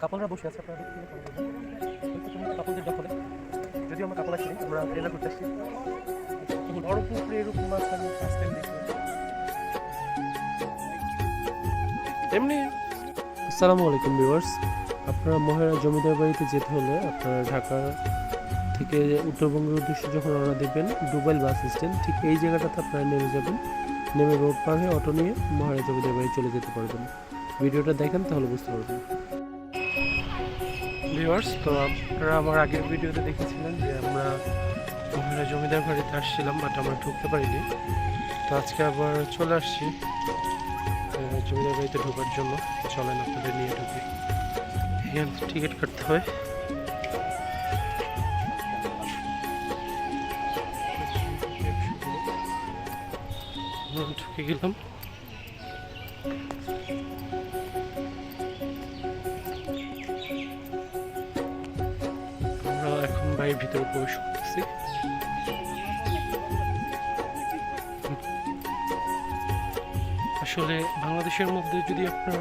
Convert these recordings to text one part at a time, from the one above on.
কাপলরা বসে আছে, আপনারা দেখতে পেলে কাপলদের দখলে। যদিও আমরা কাপল আসিনি আমরা ট্রেলার করতে আসছি। বড় পুকুরে এরকম মাছ আমি ফার্স্ট এমনি, আসসালামু আলাইকুম ভিউয়ার্স আপনারা মহেরা জমিদার বাড়িতে যেতে হলে আপনারা ঢাকা থেকে উত্তরবঙ্গের উদ্দেশ্যে যখন রওনা দেবেন ডুবাইল বাস স্ট্যান্ড ঠিক এই জায়গাটাতে আপনারা নেমে যাবেন। নেমে রোড পার হয়ে অটো নিয়ে মহারাজ জমিদার বাড়ি চলে যেতে পারবেন। ভিডিওটা দেখেন, তাহলে বুঝতে পারবেন। ভিউয়ার্স তো আপনারা আমার আগের ভিডিওতে দেখেছিলেন যে আমরা মহিলা জমিদার বাড়িতে আসছিলাম বাট আমরা ঢুকতে পারিনি। তো আজকে আবার চলে আসছি জমিদার বাড়িতে ঢোকার জন্য। চলেন আপনাদের নিয়ে ঢুকি। এখানে টিকিট কাটতে হয় ঢুকে গেলাম। বাড়ির ভিতরে প্রবেশ করতেছি। আসলে বাংলাদেশের মধ্যে যদি আপনার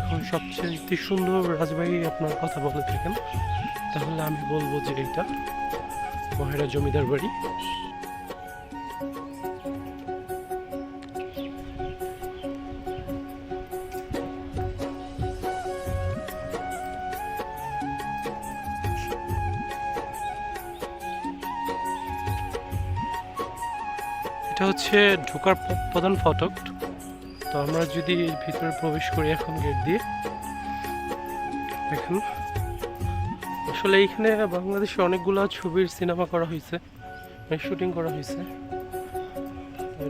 এখন সবচেয়ে সুন্দর রাজবাড়ি আপনার কথা বলে থাকেন, তাহলে আমি বলব যে এটা মহেরা জমিদার বাড়ি। এটা হচ্ছে ঢোকার প্রধান ফটক। তো আমরা যদি ভিতরে প্রবেশ করি এখন গেট দিয়ে। দেখুন। আসলে এইখানে বাংলাদেশে অনেকগুলো ছবির সিনেমা করা হয়েছে শুটিং করা হয়েছে।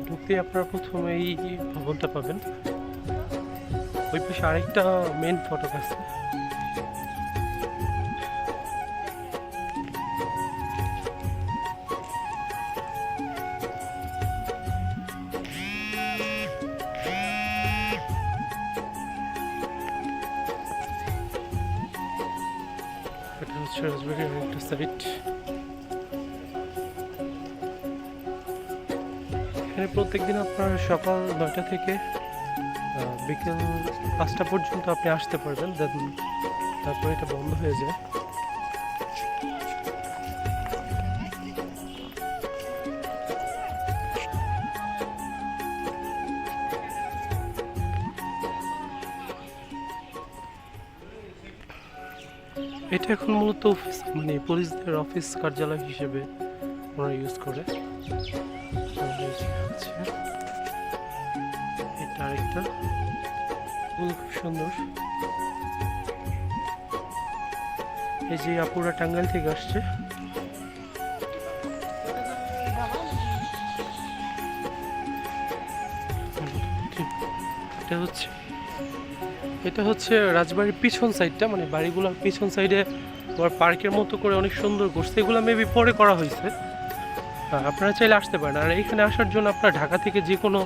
ঢুকতে আপনারা প্রথমে এই ভবনটা পাবেন। ওই পাশে আরেকটা মেন ফটক আছে। এখানে প্রত্যেকদিন আপনার সকাল নয়টা থেকে বিকেল পাঁচটা পর্যন্ত আপনি আসতে পারবেন, দেন তারপরে এটা বন্ধ হয়ে যায়। এটা এখন মূলত অফিস মানে পুলিশদের অফিস কার্যালয় হিসেবে ওরা ইউজ করে। এটা আরেকটা। ফুল খুব সুন্দর। এই যে আপুরা টাঙ্গাইল থেকে আসছে। এটা হচ্ছে এটা হচ্ছে রাজবাড়ির পিছন সাইডটা মানে বাড়িগুলোর পিছন সাইডে তোমার পার্কের মতো করে অনেক সুন্দর করছে। এগুলো মেবি পরে করা হয়েছে। আপনারা চাইলে আসতে পারেন। আর এইখানে আসার জন্য আপনার ঢাকা থেকে যে কোনো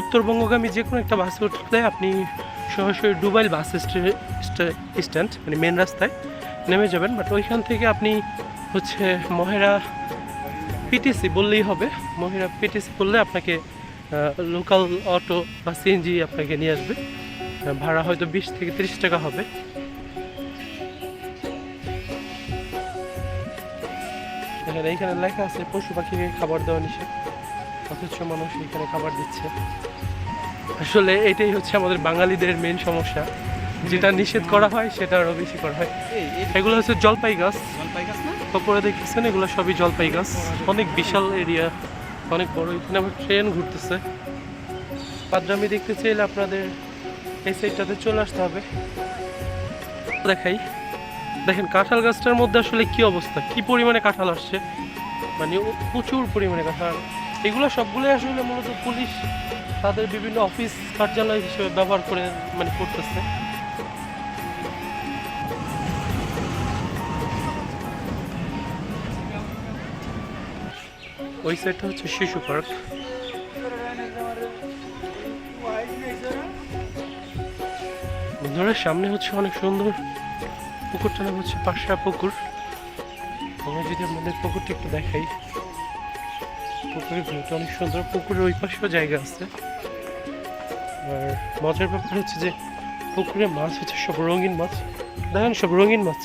উত্তরবঙ্গগামী যে কোনো একটা বাসে উঠলে আপনি সরাসরি ডুবাইল বাস স্ট্যান্ড মানে মেন রাস্তায় নেমে যাবেন। বাট ওইখান থেকে আপনি হচ্ছে মহেরা পিটিসি বললেই হবে। মহেরা পিটিসি বললে আপনাকে লোকাল অটো বা সিএনজি আপনাকে নিয়ে আসবে। ভাড়া হয়তো বিশ থেকে তিরিশ টাকা হবে। দেখেন এইখানে লেখা আছে পশু পাখিকে খাবার দেওয়া নিষেধ। অথচ মানুষ এখানে খাবার দিচ্ছে। আসলে এটাই হচ্ছে আমাদের বাঙালিদের মেন সমস্যা। যেটা নিষেধ করা হয় সেটা আরও বেশি করা হয়। এগুলো হচ্ছে জলপাই গাছ। ওপরে দেখতেছেন এগুলো সবই জলপাই গাছ। অনেক বিশাল এরিয়া অনেক বড়। এখানে আবার ট্রেন ঘুরতেছে। পাদ্রামি দেখতে চাইলে আপনাদের এই সাইডটাতে চলে আসতে হবে। দেখাই। দেখেন, কাঁঠাল গাছটার মধ্যে আসলে কি অবস্থা? কি পরিমাণে কাঁঠাল আসছে? মানে প্রচুর পরিমাণে কাঁঠাল। এগুলো সবগুলোই আসলে মূলত পুলিশ তাদের বিভিন্ন অফিস কার্যালয় হিসেবে ব্যবহার করে মানে করতেছে। ওই সাইডটা হচ্ছে শিশু পার্ক। বন্ধুরা, সামনে হচ্ছে অনেক সুন্দর পুকুরটা নাম হচ্ছে পাশা পুকুর। আমরা যদি আমাদের পুকুরটি একটু দেখাই। পুকুরের ভিউটা অনেক সুন্দর। পুকুরের ওই পাশেও জায়গা আছে। আর মজার ব্যাপার হচ্ছে যে পুকুরে মাছ হচ্ছে সব রঙিন মাছ। দেখেন সব রঙিন মাছ।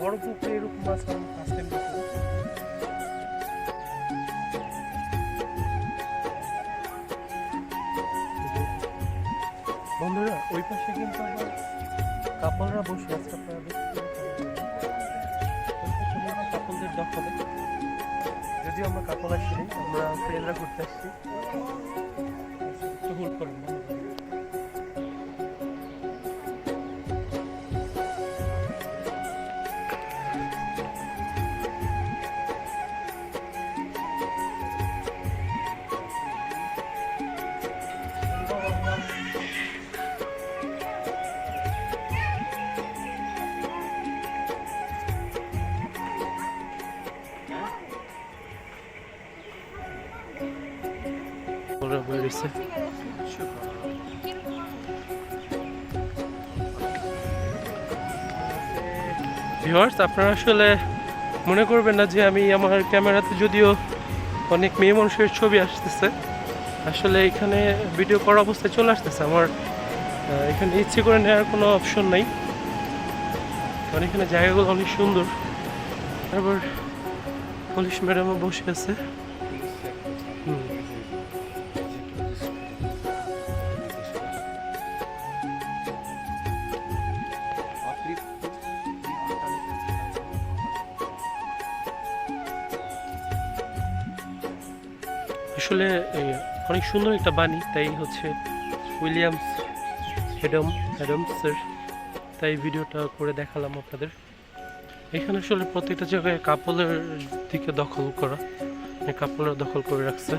বড় পুকুরে এরকম বন্ধুরা, ওই পাশে কিন্তু আবার কাপলরা বসে মনে দখলে। যদিও আমরা কাপল আসিনি, আমরা ট্রেনরা ঘুরতে আসছি। করেন না রয়েছে ভিউয়ার্স আপনারা আসলে মনে করবেন না যে আমি আমার ক্যামেরাতে যদিও অনেক মেয়ে মানুষের ছবি আসতেছে। আসলে এখানে ভিডিও করা অবস্থায় চলে আসতেছে। আমার এখানে ইচ্ছে করে নেওয়ার কোনো অপশন নাই। কারণ এখানে জায়গাগুলো অনেক সুন্দর। তারপর পুলিশ ম্যাডামও বসে আছে। আসলে অনেক সুন্দর একটা বাণী, তাই হচ্ছে উইলিয়ামস হেডম, হেডমসের, তাই ভিডিওটা করে দেখালাম আপনাদের। এখানে আসলে প্রত্যেকটা জায়গায় কাপলের দিকে দখল করা কাপলের দখল করে রাখছে।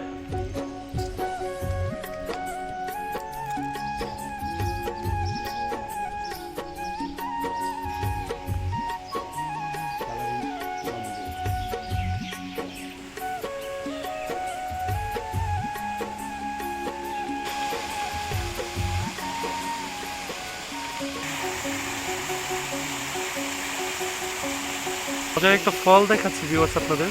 একটা ফল দেখাচ্ছি ভিউয়ার্স আপনাদের।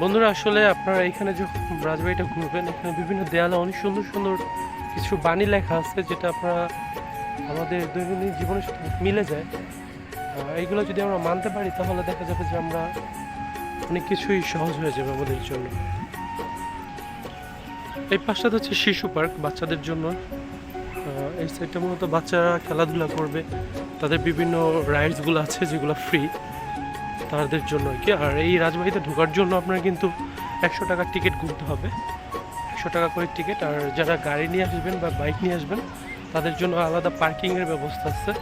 বন্ধুরা, আসলে আপনারা এখানে যখন রাজবাড়িটা ঘুরবেন, এখানে বিভিন্ন দেয়ালে অনেক সুন্দর সুন্দর কিছু বাণী লেখা আছে, যেটা আপনারা আমাদের দৈনন্দিন জীবনের সাথে মিলে যায়। এইগুলো যদি আমরা মানতে পারি, তাহলে দেখা যাবে যে আমরা অনেক কিছুই সহজ হয়ে যাবে আমাদের জন্য। এই পাশটাতে হচ্ছে শিশু পার্ক, বাচ্চাদের জন্য। এই সাইডটা মূলত বাচ্চারা খেলাধুলা করবে, তাদের বিভিন্ন রাইডসগুলো আছে যেগুলো ফ্রি। তাদের জন্য। কি, আর এই রাজবাড়িতে ঢোকার জন্য আপনার কিন্তু একশো টাকার টিকিট গুনতে হবে। একশো টাকা করে টিকিট আর যারা গাড়ি নিয়ে আসবেন বা বাইক নিয়ে আসবেন, তাদের জন্য আলাদা পার্কিংয়ের ব্যবস্থা আছে।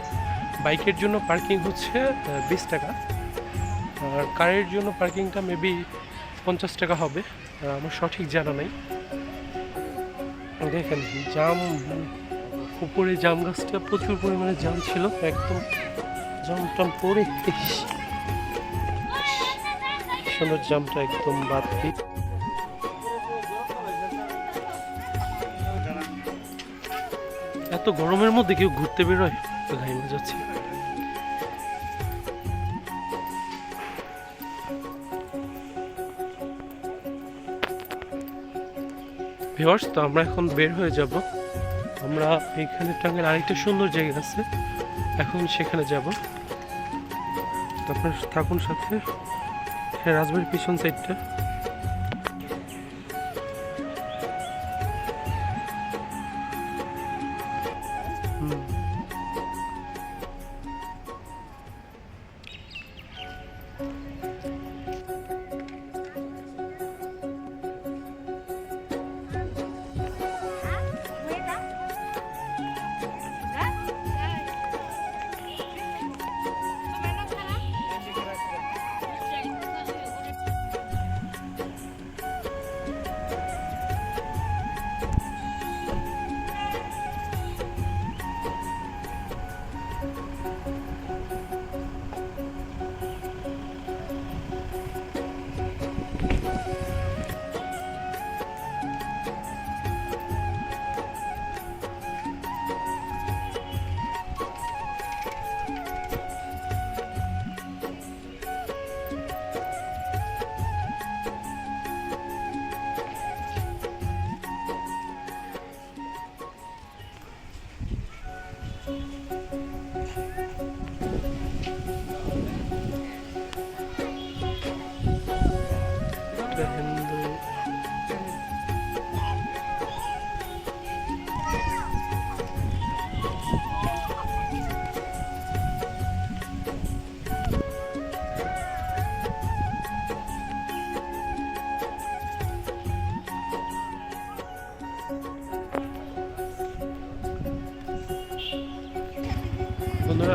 বাইকের জন্য পার্কিং হচ্ছে বিশ টাকা। আর কারের জন্য পার্কিংটা মেবি পঞ্চাশ টাকা হবে। আমার সঠিক জানা নেই। দেখেন, জাম, উপরে জাম গাছটা প্রচুর পরিমাণে জাম ছিল, একদম জাম টাম পরে। ইস, জামটা একদম বাদ দিই এত গরমের মধ্যে কেউ ঘুরতে বেরোয়? তো ঘাইমে যাচ্ছে। ভিউয়ার্স তো আমরা এখন বের হয়ে যাব। আমরা এখানে টাঙ্গের আরেকটা সুন্দর জায়গা আছে। এখন সেখানে যাব। আপনার থাকুন সাথে। রাজবাড়ির পিছন সাইডটা। হিন্দু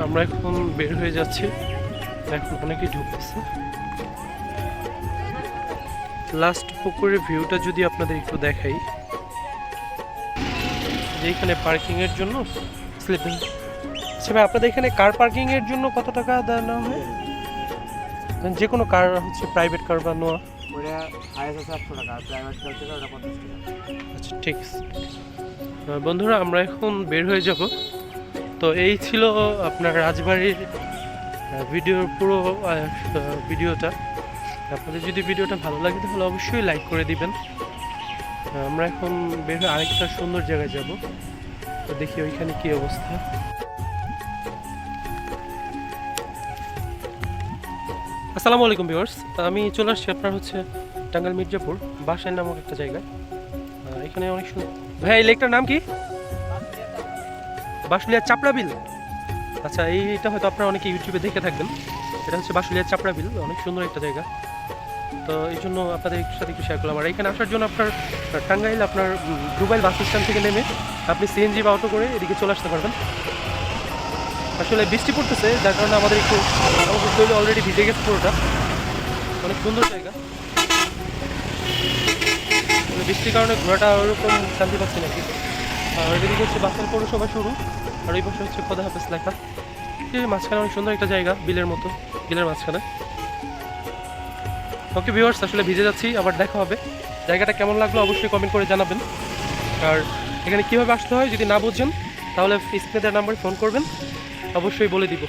আমরা এখন বের হয়ে যাচ্ছি। এখন অনেকেই ঢুকতেছে। লাস্ট পুকুরের ভিউটা যদি আপনাদের একটু দেখাই। যে এখানে পার্কিং এর জন্য স্লিপিং আচ্ছা ভাই আপনাদের এখানে কার পার্কিং এর জন্য কত টাকা দেওয়া হয়? যে কোনো কার হচ্ছে প্রাইভেট কার বা নোয়া। আচ্ছা ঠিক বন্ধুরা আমরা এখন বের হয়ে যাব। তো এই ছিল আপনার রাজবাড়ির ভিডিওর পুরো ভিডিওটা আপনাদের যদি ভিডিওটা ভালো লাগে তাহলে অবশ্যই লাইক করে দিবেন। আমরা এখন বের হয়ে আরেকটা সুন্দর জায়গায় যাব। তো দেখি ওইখানে কি অবস্থা। আসসালামু আলাইকুম ভিউয়ার্স আমি চলে আসছি আপনার হচ্ছে টাঙ্গাল মির্জাপুর বাসায় নামক একটা জায়গায়। আহ, এখানে অনেক সুন্দর ভাই এই লেকটার নাম কি? বাসুলিয়া চাপড়া বিল আচ্ছা এইটা হয়তো আপনারা অনেকে ইউটিউবে দেখে থাকবেন। এটা হচ্ছে বাসুলিয়া চাপড়া বিল অনেক সুন্দর একটা জায়গা। তো এই জন্য আপনাদের সাথে একটু শেয়ার করলাম। আর এখানে আসার জন্য আপনার টাঙ্গাইল আপনার দুবাইল বাস স্ট্যান্ড থেকে নেমে আপনি সিএনজি বা অটো করে এদিকে চলে আসতে পারবেন। আসলে বৃষ্টি পড়তেছে, যার কারণে আমাদের একটু শরীরে অলরেডি ভিজে গেছে পুরোটা। অনেক সুন্দর জায়গা। বৃষ্টির কারণে ঘোরাটা ওরকম শান্তি পাচ্ছি নাকি আর এদিকে হচ্ছে বাসার পৌরসভা শুরু, আর ওই পাশে হচ্ছে খোদা হাফেজ লেখা। এই মাঝখানে অনেক সুন্দর একটা জায়গা, বিলের মতো, বিলের মাঝখানে। ওকে ভিউয়ার্স আসলে ভিজে যাচ্ছি, আবার দেখা হবে। জায়গাটা কেমন লাগল অবশ্যই কমেন্ট করে জানাবেন। আর এখানে কীভাবে আসতে হয় যদি না বুঝছেন তাহলে স্ক্রিনে নাম্বারে ফোন করবেন। অবশ্যই বলে দিব।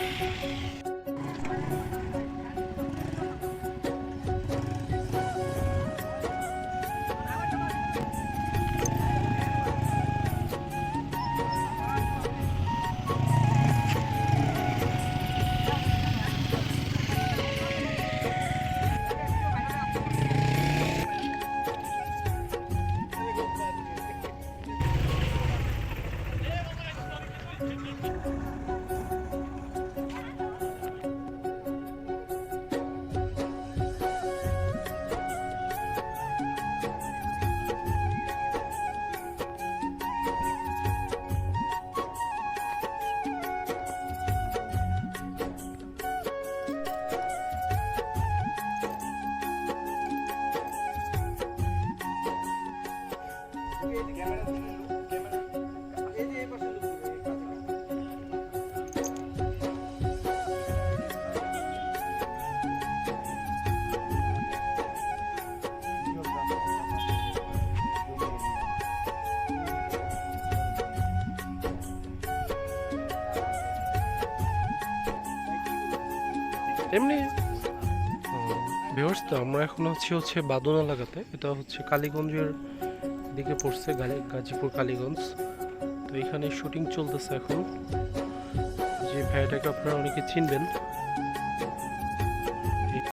এমনি ব্যবস্থা আমরা এখন হচ্ছে হচ্ছে বাদন এলাকাতে এটা হচ্ছে কালীগঞ্জের দিকে পড়ছে গাজীপুর কালীগঞ্জ। তো এখানে শুটিং চলতেছে এখন। যে ভাইটাকে আপনারা অনেকে চিনবেন।